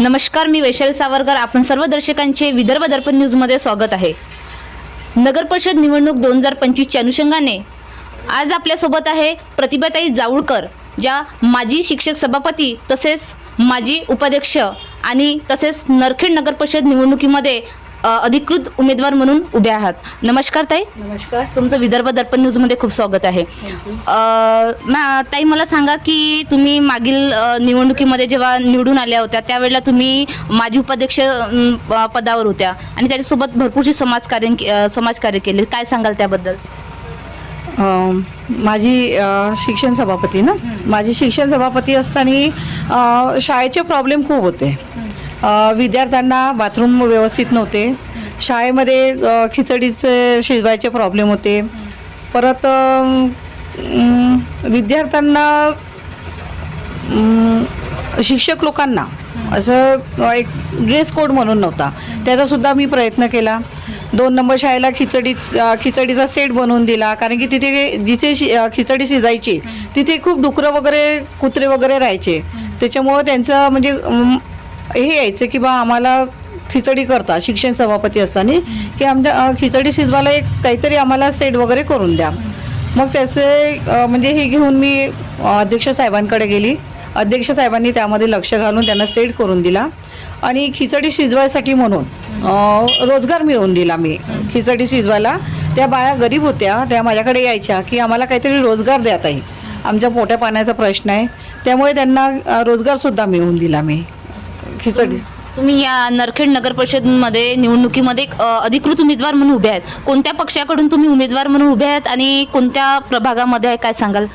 नमस्कार मी वैशाली सावरकर. आपण सर्व दर्शकांचे विदर्भ दर्पण न्यूजमध्ये स्वागत आहे. नगर परिषद निवडणूक दोन हजार पंचवीसच्या अनुषंगाने आज आपल्यासोबत आहे प्रतिभाताई जावळकर ज्या माजी शिक्षक सभापती तसेच माजी उपाध्यक्ष आणि तसेच नरखेड नगर परिषद निवडणुकीमध्ये अ, अधिकृत उमेदवार म्हणून उभ्या आहात. नमस्कार ताई. नमस्कार. तुमचं विदर्भ दर्पण न्यूजमध्ये खूप स्वागत आहे. अ, मा- ताई मला सांगा की तुम्ही मागील अ, निवडणुकीमध्ये जेव्हा निवडून आल्या होत्या त्यावेळेला तुम्ही माजी उपाध्यक्ष अम, प- पदावर होत्या आणि त्याच्यासोबत भरपूरशी समाजकार्य अ, समाजकार्य केले. काय सांगाल त्याबद्दल? अं, माझी अं, शिक्षण सभापती ना? माझी शिक्षण सभापती असताना शाळेचे प्रॉब्लेम खूप होते. विद्यार्थ्यांना बाथरूम व्यवस्थित नव्हते. शाळेमध्ये खिचडीचे शिजवायचे प्रॉब्लेम होते. परत विद्यार्थ्यांना शिक्षक लोकांना असं एक ड्रेस कोड म्हणून नव्हता. त्याचासुद्धा मी प्रयत्न केला. दोन नंबर शाळेला खिचडी खिचडीचा सेट बनवून दिला. कारण की तिथे जिथे शि खिचडी शिजायची तिथे खूप डुकरं वगैरे कुत्रे वगैरे राहायचे. त्याच्यामुळं त्यांचं म्हणजे हे यायचं की बा आम्हाला खिचडी करता शिक्षण सभापती असताना की आमच्या खिचडी शिजवायला एक काहीतरी आम्हाला सेट वगैरे करून द्या. मग त्याचे म्हणजे हे घेऊन मी अध्यक्ष साहेबांकडे गेली. अध्यक्ष साहेबांनी त्यामध्ये लक्ष घालून त्यांना सेट करून दिला. आणि खिचडी शिजवायसाठी म्हणून रोजगार मिळवून दिला मी. खिचडी शिजवायला त्या बाया गरीब होत्या त्या माझ्याकडे यायच्या की आम्हाला काहीतरी रोजगार द्या ताई. आमच्या पोट्या पाण्याचा प्रश्न आहे. त्यामुळे त्यांना रोजगारसुद्धा मिळवून दिला मी. खिचडी. तुम्ही या नरखेड नगर परिषदमध्ये निवडणुकीमध्ये एक, अ, अधिकृत उमेदवार म्हणून उभे आहेत. कोणत्या पक्षाकडून तुम्ही उमेदवार म्हणून उभे आहेत आणि कोणत्या प्रभागामध्ये आहे काय सांगाल?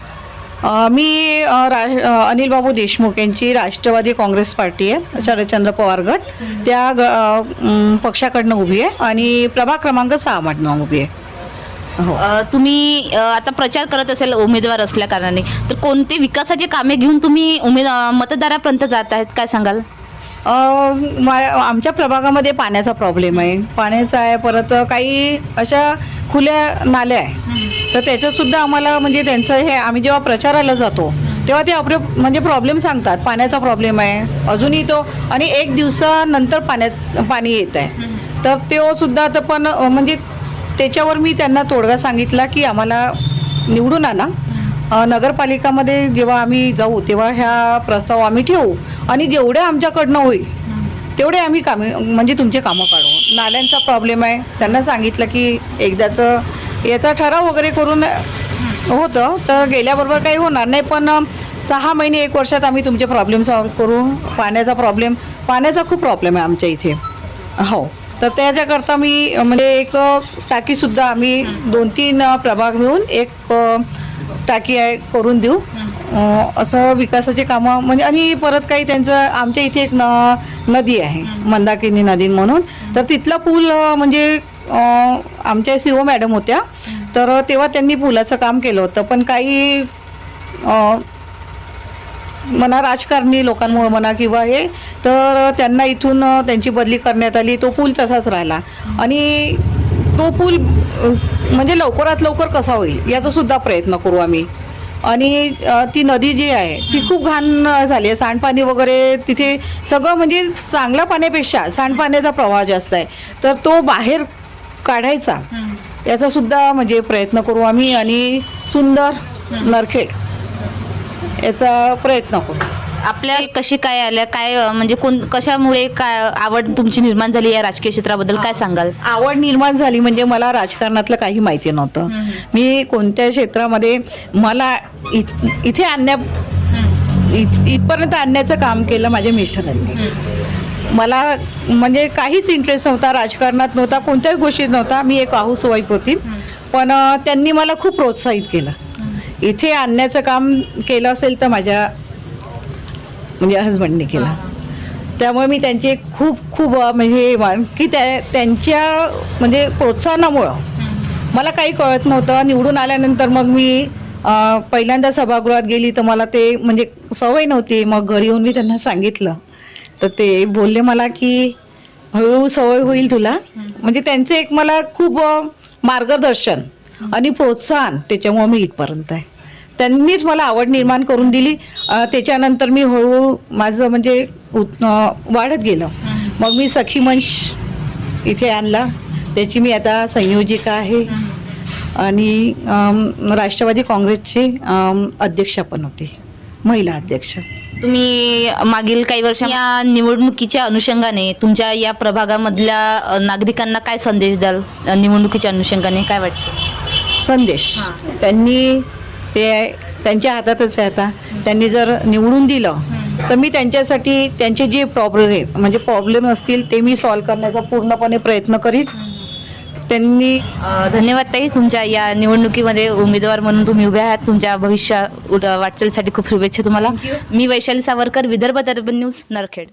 अ, मी अ, रा अ, अनिल बाबू देशमुख यांची राष्ट्रवादी काँग्रेस पार्टी आहे शरदचंद्र पवार गट. त्या ग अ, म, पक्षाकडनं उभी आहे आणि प्रभाग क्रमांक सहा मधनं उभी आहे. हो. अ, तुम्ही अ, आता प्रचार करत असेल उमेदवार असल्या कारणाने तर कोणते विकासाचे कामे घेऊन तुम्ही उमेद अ, मतदारापर्यंत जात आहेत काय सांगाल? आमच्या प्रभागामध्ये पाण्याचा प्रॉब्लेम आहे. पाण्याचा आहे परत काही अशा खुल्या नाल्या आहे. तर त्याच्यासुद्धा आम्हाला म्हणजे त्यांचं हे आम्ही जेव्हा प्रचाराला जातो तेव्हा ते आपले म्हणजे प्रॉब्लेम सांगतात. पाण्याचा प्रॉब्लेम आहे. अजूनही तो आणि एक दिवसानंतर पाण्यात पाणी येत आहे. तर तो सुद्धा तर पण म्हणजे त्याच्यावर मी त्यांना तोडगा सांगितला की आम्हाला निवडून आणा. नगरपालिकामध्ये जेव्हा आम्ही जाऊ तेव्हा ह्या प्रस्ताव आम्ही ठेवू. आणि जेवढे आमच्याकडनं होईल तेवढे आम्ही कामे म्हणजे तुमचे कामं काढू. नाल्यांचा प्रॉब्लेम आहे. त्यांना सांगितलं की एकदाचं याचा ठराव वगैरे करून होतं तर गेल्याबरोबर काही होणार नाही. पण सहा महिने एक वर्षात आम्ही तुमचे प्रॉब्लेम सॉल्व करू. पाण्याचा प्रॉब्लेम पाण्याचा खूप प्रॉब्लेम आहे आमच्या इथे. हो. तर त्याच्याकरता मी म्हणजे एक टाकीसुद्धा आम्ही दोन तीन प्रभाग मिळून एक टाकी आहे करून देऊ. असं विकासाचे कामं म्हणजे आणि परत काही त्यांचं आमच्या इथे एक न नदी आहे मंदाकिनी नदी म्हणून. तर तिथला पूल म्हणजे आमच्या सी ओ मॅडम होत्या. तर तेव्हा त्यांनी पुलाचं काम केलं होतं पण काही म्हणा राजकारणी लोकांमुळे म्हणा किंवा हे तर त्यांना इथून त्यांची बदली करण्यात आली. तो पूल तसाच राहिला. आणि तो पूल म्हणजे लवकरात लवकर कसा होईल याचा सुद्धा प्रयत्न करू आम्ही. आणि ती नदी जी आहे ती खूप घाण झाली आहे. सांडपाणी वगैरे तिथे सगळं म्हणजे चांगल्या पाण्यापेक्षा सांडपाण्याचा प्रवाह जास्त आहे. तर तो बाहेर काढायचा याचा सुद्धा म्हणजे प्रयत्न करू आम्ही आणि सुंदर नरखेड याचा प्रयत्न करू. आपल्या कशी काय आल्या काय अ, म्हणजे कोण कशामुळे काय आवड तुमची निर्माण झाली या राजकीय क्षेत्राबद्दल काय सांगाल? आवड निर्माण झाली म्हणजे मला राजकारणातलं काही माहिती नव्हतं. मी कोणत्या क्षेत्रामध्ये मला इथ इथे आणण्या इथ इथपर्यंत आणण्याचं काम केलं माझ्या मिस्टरांनी. मला म्हणजे काहीच इंटरेस्ट नव्हता राजकारणात नव्हता कोणत्याच गोष्टीत नव्हता. मी एक हाऊस वाईफ होती. पण अ, त्यांनी मला खूप प्रोत्साहित केलं. इथे आणण्याचं काम केलं असेल तर माझ्या म्हणजे हजबंडने केला. त्यामुळे मी त्यांचे खूप खूप म्हणजे मान- की त्या त्यांच्या म्हणजे प्रोत्साहनामुळं मला काही कळत नव्हतं. निवडून आल्यानंतर मग मी पहिल्यांदा सभागृहात गेली तर मला ते म्हणजे सवय नव्हती. मग घरी येऊन मी त्यांना सांगितलं. तर ते बोलले मला की हळूहळू सवय होईल तुला. म्हणजे त्यांचं एक मला खूप मार्गदर्शन आणि प्रोत्साहन त्याच्यामुळे मी इथपर्यंत आहे. त्यांनीच मला आवड निर्माण करून दिली. त्याच्यानंतर मी हळूहळू माझं म्हणजे वाढत गेलं. मग मी सखी मंच इथे आणला. त्याची मी आता संयोजिका आहे. आणि राष्ट्रवादी काँग्रेसचे अध्यक्षा पण होती. महिला अध्यक्ष. तुम्ही मागील काही वर्ष या निवडणुकीच्या अनुषंगाने तुमच्या या प्रभागामधल्या नागरिकांना काय संदेश द्याल? निवडणुकीच्या अनुषंगाने काय वाटतं? संदेश. त्यांनी ते त्यांच्या हातातच आहे आता. त्यांनी जर निवडून दिलं तर मी त्यांच्यासाठी त्यांचे जे प्रॉब्लेम म्हणजे प्रॉब्लेम असतील ते मी सॉल्व्ह करण्याचा पूर्णपणे प्रयत्न करीन त्यांनी धन्यवाद ताई. तुमच्या या निवडणुकीमध्ये उमेदवार म्हणून तुम्ही उभे आहात. तुमच्या भविष्या वाटचालीसाठी खूप शुभेच्छा तुम्हाला. मी वैशाली सावरकर विदर्भ दर्पण न्यूज नरखेड.